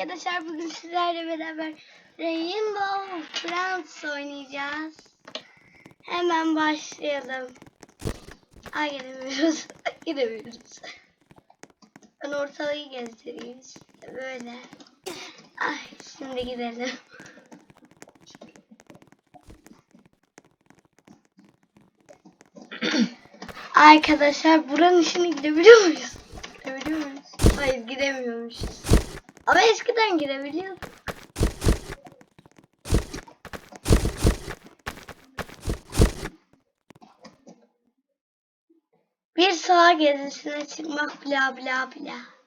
arkadaşlar bugün sizlerle beraber Rainbow Friends oynayacağız. Hemen başlayalım. Ay giremiyoruz. giremiyoruz. Ben ortalığı gezdireyim işte böyle. Ay şimdi gidelim. Arkadaşlar buranın içine girebiliyor muyuz? Girebiliyor muyuz? Hayır giremiyormuşuz. Ama eskiden girebiliyorduk. Bir sağa gezisine çıkmak bla bla bla.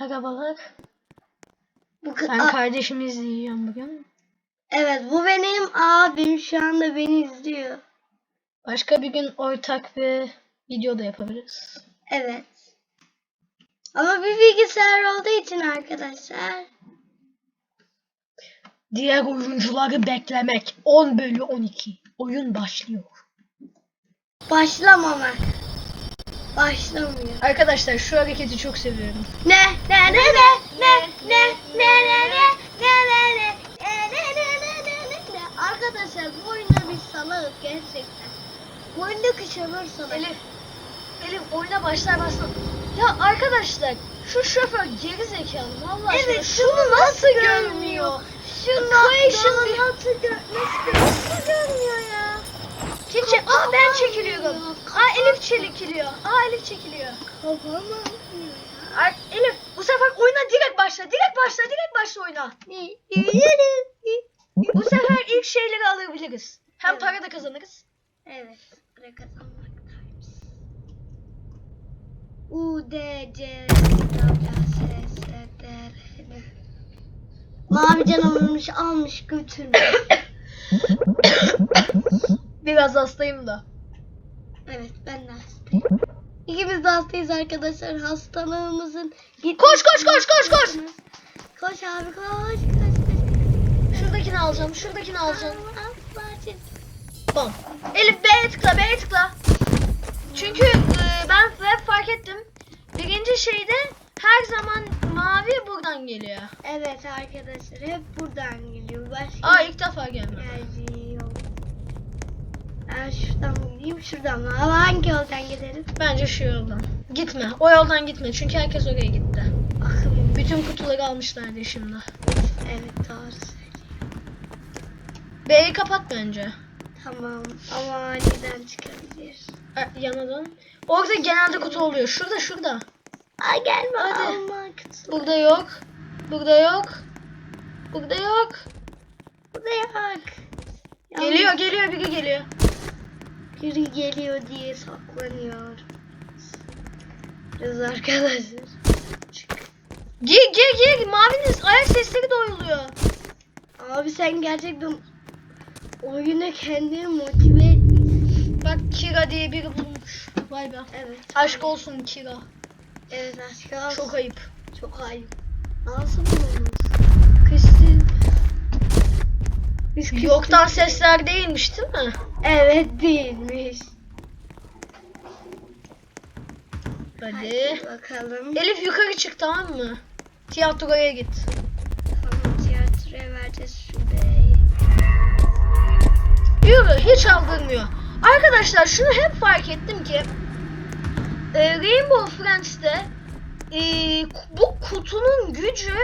Merhabalar. Bu Ben kardeşimi izleyeceğim bugün. evet bu benim abim şu anda beni izliyor. Başka bir gün ortak bir video da yapabiliriz. Evet. Ama bir bilgisayar olduğu için arkadaşlar. Diğer oyuncuları beklemek. 10 bölü 12. Oyun başlıyor. Başlamamak. Başlamıyor. Arkadaşlar şu hareketi çok seviyorum. Ne ne ne ne ne ne ne ne ne ne ne ne ne ne ne Arkadaşlar bu oyunda biz salağız gerçekten. Bu oyunda kışılır salak. Elif. Elif oyuna başlar başlar. Ya arkadaşlar şu şoför geri zekalı. Vallahi Evet, şunu, şunu nasıl görmüyor? Şunu bir- nasıl gör nasıl nasıl görmüyor? Kim çek? Aa ben çekiliyorum. Aa Elif çekiliyor. Aa Elif çekiliyor. Kafam Ay, Elif bu sefer oyuna direkt başla. Direkt başla. Direkt başla oyuna. Bu sefer ilk şeyleri alabiliriz. Hem Evet. para da kazanırız. Evet, para kazanmak times. U, D, C, W, S, S, D, R. Mavi canavarmış almış götürmüş. Biraz hastayım da. evet ben de hastayım. İkimiz de hastayız arkadaşlar. Hastalığımızın. Koş koş koş koş koş. Koş abi koş koş koş. Şuradakini alacağım. Şuradakini alacağım. Al, al, Bam. Elif B'ye tıkla B'ye tıkla. Çünkü e, ben hep fark ettim. Birinci şeyde her zaman mavi buradan geliyor. Evet arkadaşlar hep buradan geliyor. Başka Aa ilk defa gelmiyor. Geldi. Ben şuradan gideyim şuradan mı? Ama hangi yoldan gidelim? Bence şu yoldan. Gitme. O yoldan gitme. Çünkü herkes oraya gitti. Akım. Bütün kutuları almışlardı şimdi. Evet doğru. B'yi kapat bence. Tamam ama aniden çıkabilir. E, yana dön. Orada genelde kutu oluyor. Şurada şurada. Ay gelme Hadi. almak. Burada yok. Burada yok. Burada yok. Burada yok. Geliyor geliyor biri geliyor. Biri geliyor diye saklanıyor. Biz arkadaşlar. Gir gir gir. Mavinin ayak sesleri duyuluyor. Abi sen gerçekten oyuna kendini motive etmişsin. Bak Kira diye biri bulmuş. Vay be. Evet. Aşk olsun Kira. Evet aşk olsun. Çok ayıp. Çok ayıp. Nasıl bulunmuş? Kıştı- Yoktan sesler değilmiş değil mi? Evet değilmiş. Hadi. Bakalım. Elif yukarı çık tamam mı? Tiyatroya git. Tamam tiyatroya vereceğiz şu beyi. Yürü hiç aldırmıyor. Arkadaşlar şunu hep fark ettim ki e, Rainbow Friends'te e, bu kutunun gücü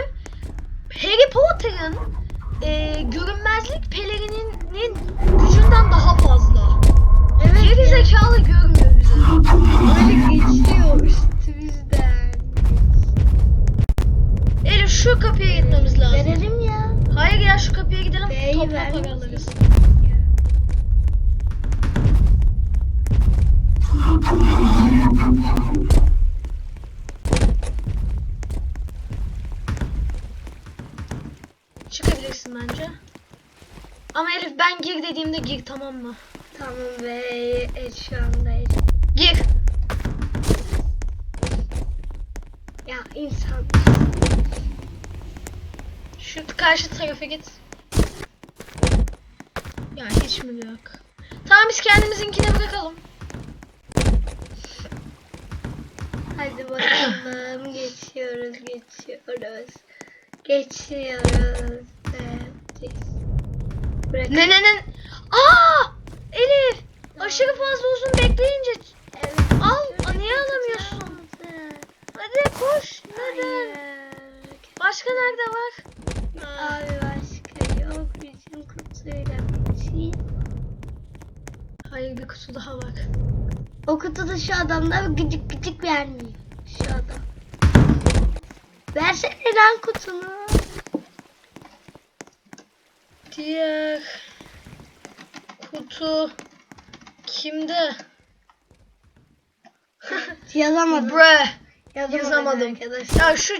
Harry Potter'ın e, görünmezlik pelerininin gücünden daha fazla. Evet. Geri zekalı görmüyor bizi. Tamam mı? Tamam be. Evet şu andayız. Gir. Ya insan. Şu karşı tarafa git. Ya hiç mi yok? Tamam biz kendimizinkine bırakalım. Hadi bakalım geçiyoruz geçiyoruz. Geçiyoruz. Evet. Bırak. Ne ne ne? Aa! Elif! Aşırı fazla uzun bekleyince Evet. al. Niye alamıyorsun? Hadi koş. Neden? Hayır. Başka nerede var? Abi başka yok bizim kutuyla bitti. Hayır bir kutu daha var. O kutuda şu adamlar gıcık gıcık vermiyor. Şu adam. Versene lan kutunu. Diğer kutu kimde? Yazamadım. Bre. Yazamadım, Yazamadım. arkadaşlar. Ya şu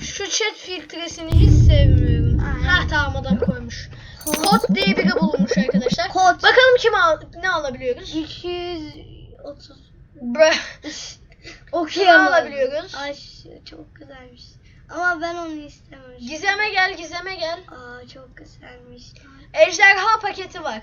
şu chat filtresini hiç sevmiyorum. Aynen. Ha tamam adam koymuş. Kod diye biri bulunmuş arkadaşlar. Kod. Bakalım kim al ne alabiliyoruz? 230. Bre. Ne Okuyamam. alabiliyoruz? Ay çok güzelmiş. Ama ben onu istememiştim. Gizeme gel, gizeme gel. Aa çok güzelmiş. Ejderha paketi var.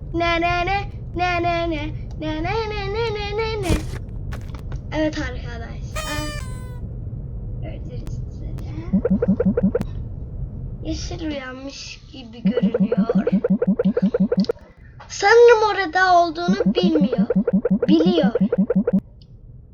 ne ne ne ne ne ne ne ne ne ne ne ne ne Evet arkadaşlar. Gördüğünüz üzere. Yeşil uyanmış gibi görünüyor. Sanırım orada olduğunu bilmiyor. Biliyor.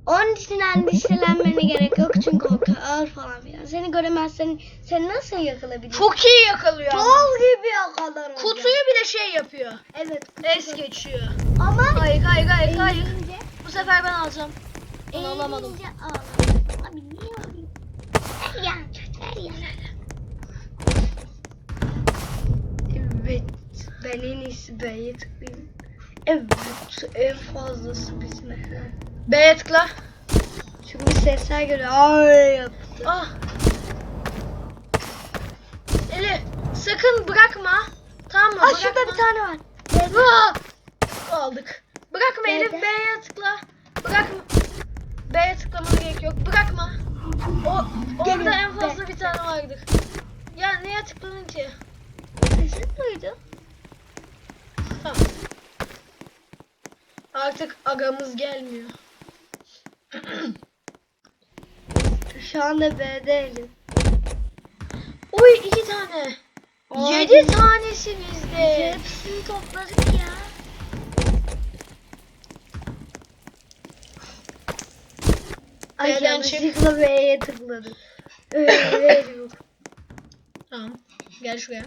Onun için endişelenmene gerek yok çünkü o ağır falan filan. Seni göremezsen seni nasıl yakalayabilir? Çok iyi yakalıyor ama. Tol gibi yakalar. hocam. Kutuyu bile şey yapıyor. Evet. Es geçiyor. Ama hayır hayır hayır. eğilince, Bu sefer ben alacağım. Ben alamadım. eğilince. Abi niye? Ver ya. Ver ya. Evet. Ben en iyisi B'ye tıklayayım. Evet. En fazlası bizim. B'ye tıkla. Çünkü sesler geliyor. Ay yaptı. Ah. Eli sakın bırakma. Tamam mı? Aa Bırakma. şurada bir tane var. Aa! Aldık. Bırakma. Elif B'ye tıkla. Bırakma. B'ye tıklamana gerek yok. Bırakma. O orada en fazla B. bir tane vardır. Ya neye tıkladın ki? Sesi duydum. Tamam. Artık agamız gelmiyor. Şu anda B'deyim. Oy iki tane. Aa, Yedi tanesi bizde. Hepsini topladık ya. Ay B'den çık. yanlışlıkla B'ye tıkladım. Öyle yok. Tamam. Gel şuraya.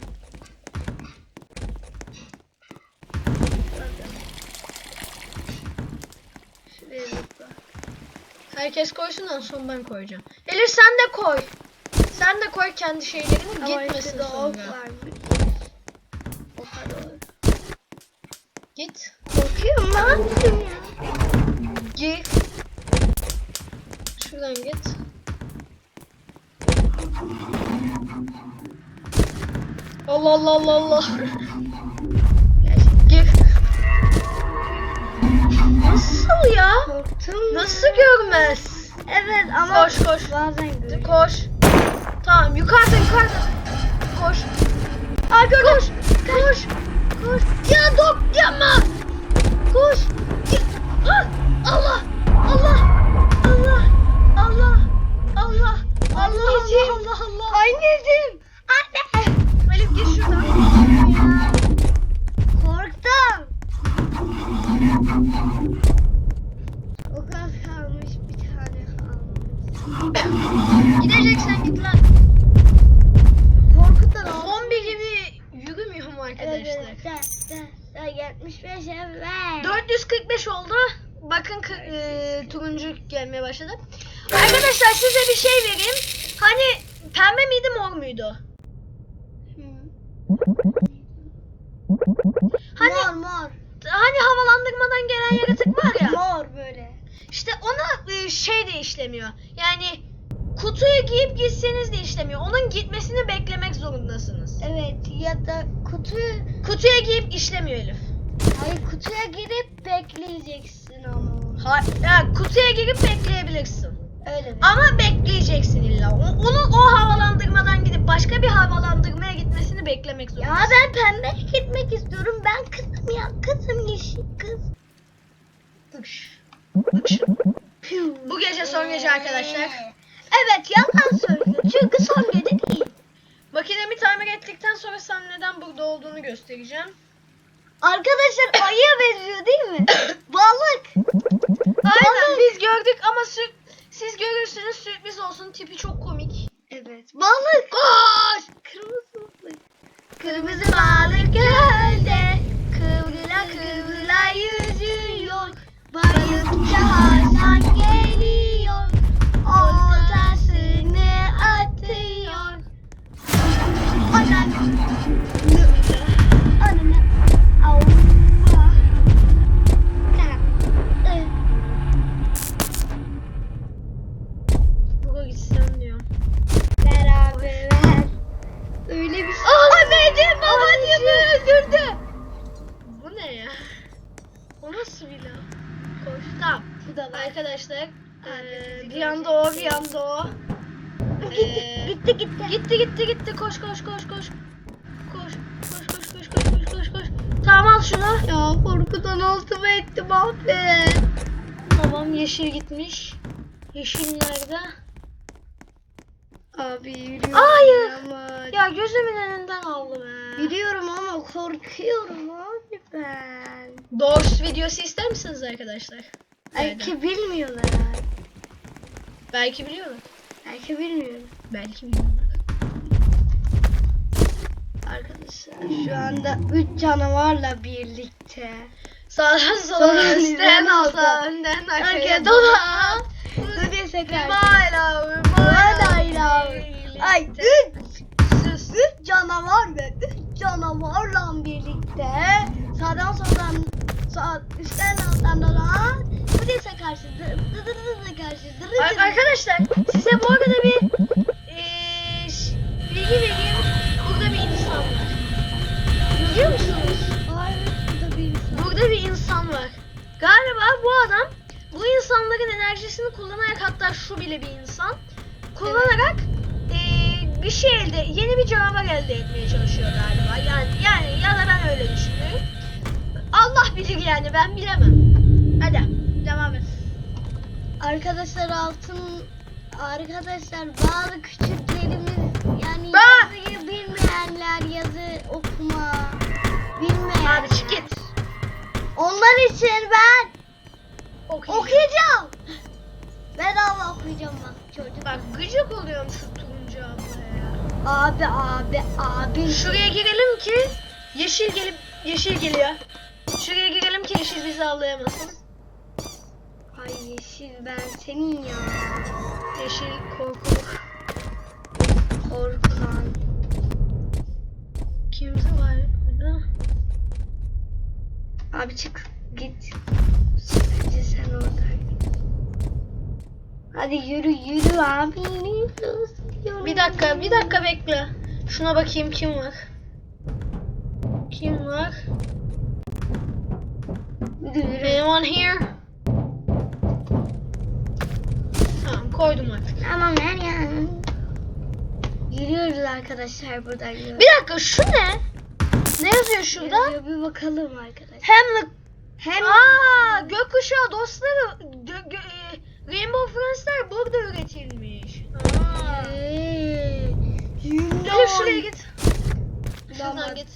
Şuraya. Herkes koysun en son ben koyacağım. Elif sen de koy. Sen de koy kendi şeylerini Ama gitmesin işte sonra. O kadar. Git. Korkuyorum ne yapayım ya? Git. Şuradan git. Allah Allah Allah Allah. Nasıl görmez? Evet ama Koş koş. bazen görüyorum. Koş. Tamam yukarıda yukarıda. Koş. Aa gördüm. Koş. Koş. Koş. Ya dok yapma. Koş. Ah! Allah. Gideceksen git lan. Korkutan oldu. Zombi gibi yürümüyorum Evet arkadaşlar. evet. De, de, 75 evet. 445 oldu. Bakın kı- e, turuncu gelmeye başladı. Arkadaşlar size bir şey vereyim. Hani pembe miydi mor muydu? Hani mor mor. hani havalandırmadan gelen yaratık var ya. Mor böyle. İşte ona e, şey de işlemiyor. Yani kutuyu giyip gitseniz de işlemiyor. Onun gitmesini beklemek zorundasınız. Evet ya da kutuyu Kutuya giyip işlemiyor Elif. hayır kutuya girip bekleyeceksin ama. Ha, ya, kutuya girip bekleyebilirsin. Öyle mi? Ama bekleyeceksin illa. Onun o havalandırmadan gidip başka bir havalandırmaya gitmesini beklemek Ya zorundasın. ben pembe gitmek istiyorum. Ben kızım ya. Kızım yeşil kız. Dıkş. Bu gece son gece arkadaşlar. Evet yalan söylüyor. Çünkü son gece değil. Makinemi tamir ettikten sonra sana neden burada olduğunu göstereceğim. Arkadaşlar ayıya benziyor değil mi? Balık. Aynen biz gördük ama sür- siz görürsünüz sürpriz olsun tipi çok komik. Evet. Balık. Koş. Kırmızı balık. Kırmızı balık gölde. Kıvrıla kıvrıla yüzüyor. Bye. Tamam yeşil gitmiş. Yeşil nerede? Abi yürüyorum Hayır. ama. Ya gözümün önünden aldı be. Yürüyorum ama korkuyorum abi ben. Doors videosu ister misiniz arkadaşlar? Belki bilmiyorlar. Belki biliyorlar. Belki bilmiyorum. Belki biliyorlar. Arkadaşlar şu anda üç canavarla birlikte. Sağdan sola, üstten alta, önden Arkaya dola. dola. Bu dese karşı. Mayla, Mayla. Ay üç. Sus. Üç canavar ve üç canavarla birlikte sağdan soldan sağ, üstten alttan dolan bu Ar- dı. Arkadaşlar elde etmeye çalışıyor galiba. Yani yani ya da ben öyle düşünüyorum. Allah bilir yani ben bilemem. Hadi devam et. Arkadaşlar altın arkadaşlar bazı küçüklerimiz yani yazıyı bilmeyenler yazı okuma bilmeyenler. Abi çık git. Onlar için ben Okuyacağım. okuyacağım. Bedava okuyacağım bak çocuk. Bak gıcık oluyorum şu turuncu ablaya. Abi abi abi. Şuraya girelim ki yeşil gelip yeşil geliyor. Şuraya girelim ki yeşil bizi avlayamasın. Ay yeşil ben senin ya. Yeşil korkulu. Korkan. Kimse var burada? Abi çık git. Bence sen oradan. Hadi yürü yürü abi yürü. Bir dakika, bir dakika bekle. Şuna bakayım kim var. Kim var? Yürü. Anyone here? Tamam koydum artık. Tamam her ya. Yürüyoruz arkadaşlar buradan. yürü. Bir dakika şu ne? Ne yazıyor şurada? Yazıyor, Bir bakalım arkadaşlar. Hem Hem Aa, gökkuşağı dostları Rainbow Friends'ler burada üretilmiş. Aa. Eee, Elif şuraya git. Şuradan Anlamadım. git.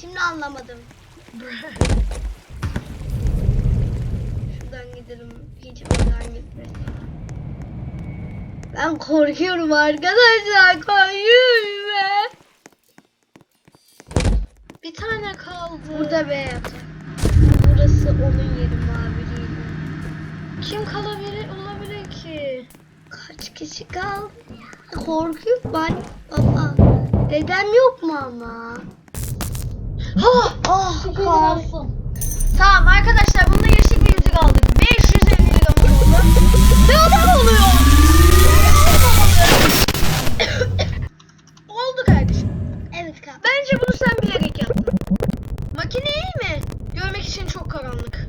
Şimdi anlamadım. Şuradan gidelim. Hiç oradan gitmedim. Ben korkuyorum arkadaşlar. Korkuyorum ben. Bir tane kaldı. Burada B. Burası onun. Kim kalabilir olabilir ki? Kaç kişi kaldı ya? Korkuyor ben. Baba. Dedem yok mu ama? Oh, Oh olsun. Tamam arkadaşlar bunda geçtik bir yüzük aldık. 550 liramız oldu. Ve adam oluyor. oldu kardeşim. Evet kanka. Bence bunu sen bilerek yaptın. Makine iyi mi? Görmek için çok karanlık.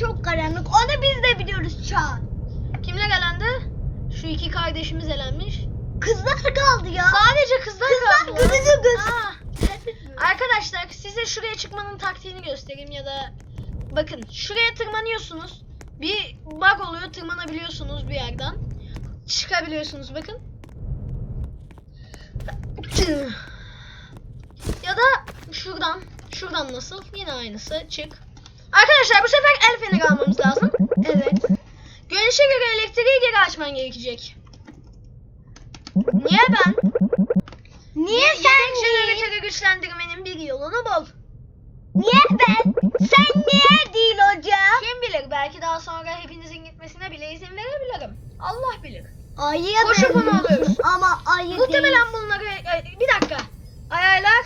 Çok karanlık. Onu biz de biliyoruz Çağan. Kimler elendi? Şu iki kardeşimiz elenmiş. Kızlar kaldı ya. Sadece kızlar Kızlar kaldı. gözünü göz. Aa, Arkadaşlar size şuraya çıkmanın taktiğini göstereyim ya da bakın şuraya tırmanıyorsunuz. Bir bug oluyor tırmanabiliyorsunuz bir yerden. Çıkabiliyorsunuz bakın. Ya da şuradan. Şuradan nasıl? Yine aynısı. Çık. Arkadaşlar bu sefer el feneri almamız lazım. Evet. Görünüşe göre elektriği geri açman gerekecek. Niye ben? Niye Yedek sen jeneratörü güçlendirmenin bir yolunu bul. Niye ben? Sen niye değil hocam? Kim bilir belki daha sonra hepinizin gitmesine bile izin verebilirim. Allah bilir. Ayıya Koşup onu alıyoruz. Ama ayı değil. Muhtemelen bunları Ay, bir dakika. Ayarlar.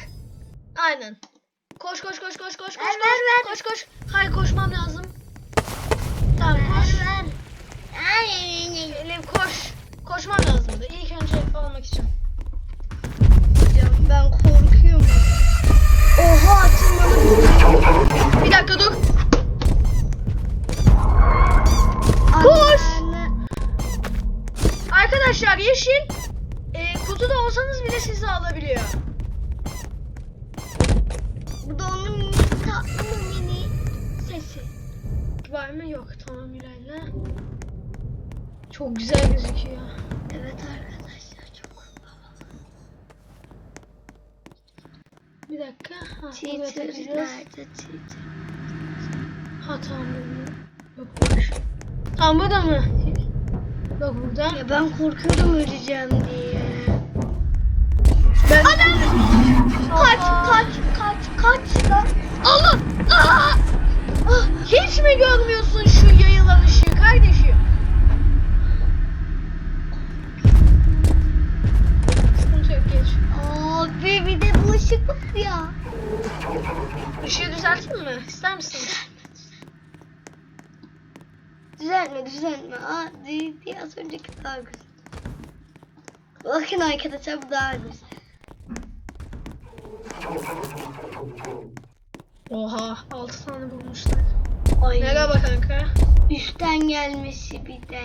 Aynen. Koş koş koş koş koş koş Ver, koş ver, ver. koş koş. Hayır koşmam lazım. Tamam koş. Ver, ver. Ay, Elif koş. Koşmam lazımdı ilk önce olmak için. Ben korkuyorum. Oha tırmanıp Bir dakika dur. Koş. Arkadaşlar yeşil e, kutuda olsanız bile sizi alabiliyor. Bu da onun mini tatlı mı mini sesi. Var mı? Yok. Tamam ilerle. Çok güzel gözüküyor. Evet arkadaşlar çok. Bir dakika. Ha, Cheater nerede cheater? Ha tamam. Yok boş. Tamam burada mı? Yok burada. Ya ben korkuyorum öleceğim diye. Ben... Kaç kaç kaç kaç lan. Allah! Aa! Ah, hiç mi görmüyorsun şu yayılan ışığı kardeşim? Sıkıntı yok geç. Abi bir de bu ışık var ya. Işığı düzelteyim mi? İster misin? Düzeltme düzeltme. Aa değildi az önceki daha güzel. Bakın arkadaşlar bu daha güzel. Oha 6 tane bulmuşlar. Ay. Merhaba kanka. Üstten gelmesi bir de.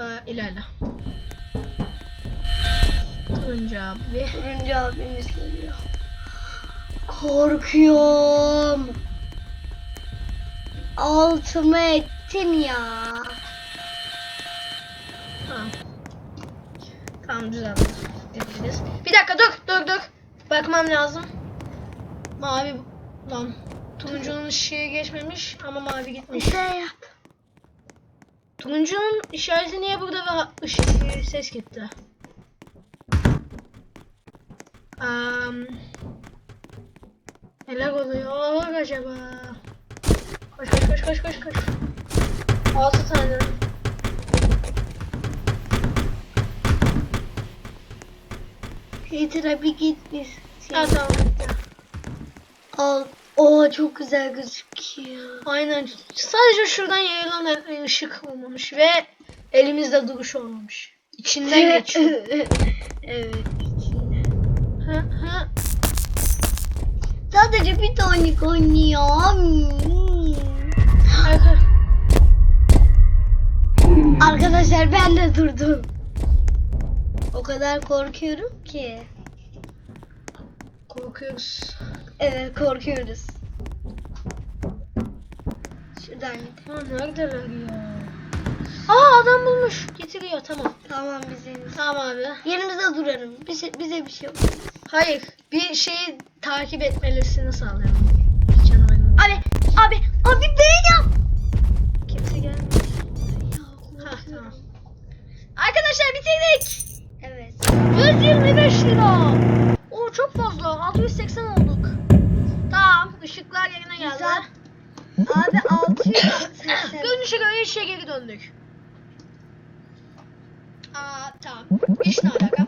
Ee, ilerle. Turuncu abi. Turuncu abimiz geliyor. Korkuyorum. Altıma ettim ya. Tamam. Tamam düzeldi. Bir dakika dur dur dur. Bakmam lazım. Mavi lan. Turuncunun ışığı geçmemiş ama mavi gitmiş. Turuncunun işareti niye burada ve ışık ses gitti? Um, neler oluyor acaba? Koş koş koş koş koş koş. 6 tane. Peter'a bir tamam gitti. Al. Oo çok güzel gözüküyor. Aynen. Sadece şuradan yayılan e- ışık olmamış ve elimizde duruş olmamış. İçinden geçiyor. evet. ha, ha. Sadece bir tane oynuyor. Arka- Arkadaşlar ben de durdum. O kadar korkuyorum ki. Korkuyoruz. Evet korkuyoruz. Şuradan gidelim. Ha neredeler ya? Aa adam bulmuş. Getiriyor tamam. Tamam biz iyisi. Tamam abi. Yerimizde durarım. Bir şey, bize bir şey olmaz. Hayır. Bir şeyi takip etmelisini sağlayalım. Canavarın. Abi, abi, abi ben yap. Kimse gelmedi. Ha tamam. Arkadaşlar bitirdik. Evet. 125 lira. Işıklar yerine geldi. Güzel. Abi 680. Görünüşe göre işe geri döndük. Aa tamam. Ne alaka?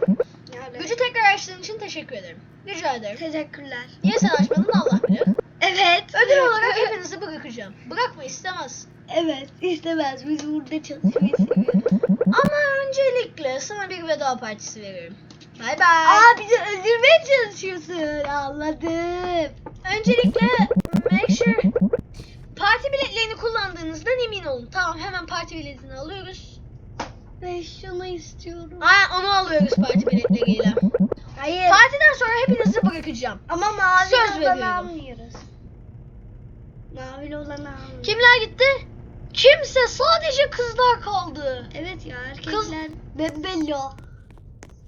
Yani. Gücü tekrar açtığın için teşekkür ederim. Rica ederim. Teşekkürler. Niye sen açmadın Allah bilir. Evet. Ödül olarak hepinizi bırakacağım. Bırakma istemez. Evet istemez. Biz burada çalışmayı seviyoruz. Ama öncelikle sana bir veda partisi veririm. Bay bay. Aa bizi öldürmeye çalışıyorsun. Anladım. Öncelikle make sure parti biletlerini kullandığınızdan emin olun. Tamam hemen parti biletini alıyoruz. Ben şunu istiyorum. Aa, onu alıyoruz parti biletleriyle. Hayır. Partiden sonra hepinizi bırakacağım. Ama mavi Söz olanı veriyorum. almıyoruz. Mavi olanı almıyoruz. Kimler gitti? Kimse sadece kızlar kaldı. Evet ya erkekler. Kız- Bebello.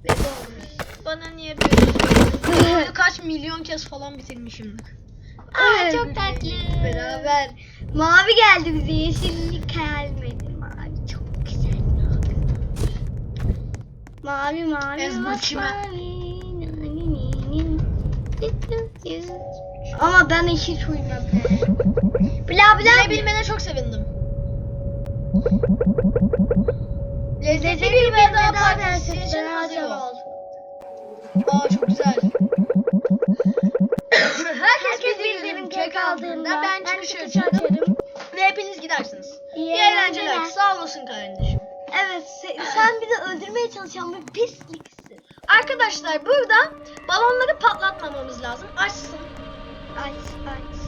Bebe olmuş. Bana niye böyle kaç milyon kez falan bitirmişimdir. Aa Evet, çok tatlı. Beraber. Mavi geldi bize. Yeşillik gelmedi. Mavi çok güzel. Mavi mavi. Ez mavi, başıma. mavi. Ama ben hiç uyumadım. Bla bla. Bilebilmene çok sevindim. Lezzetli bir veda partisi için hazır ol. Aa çok güzel. Birbirinin kek aldığında ben çıkış açarım ve hepiniz gidersiniz. İyi eğlenceler. Sağ olasın kardeşim. Evet se- sen bizi öldürmeye çalışan bir pisliksin. Arkadaşlar burada balonları patlatmamamız lazım. Açsın. Aç aç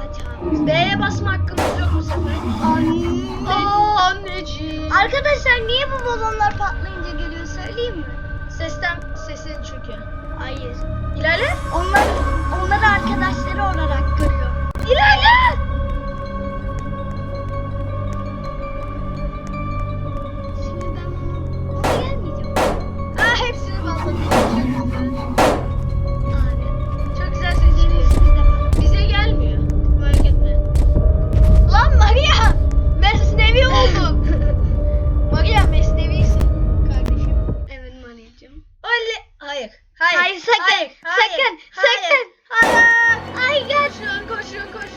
aç aç abi. B'ye basma hakkımız yok bu sefer. Anne. Anneciğim. Arkadaşlar niye bu balonlar patlayınca geliyor söyleyeyim mi? Sesten sesin çünkü. Hayır. İlerle. Onlar onları arkadaşları olarak görüyor. İlerle.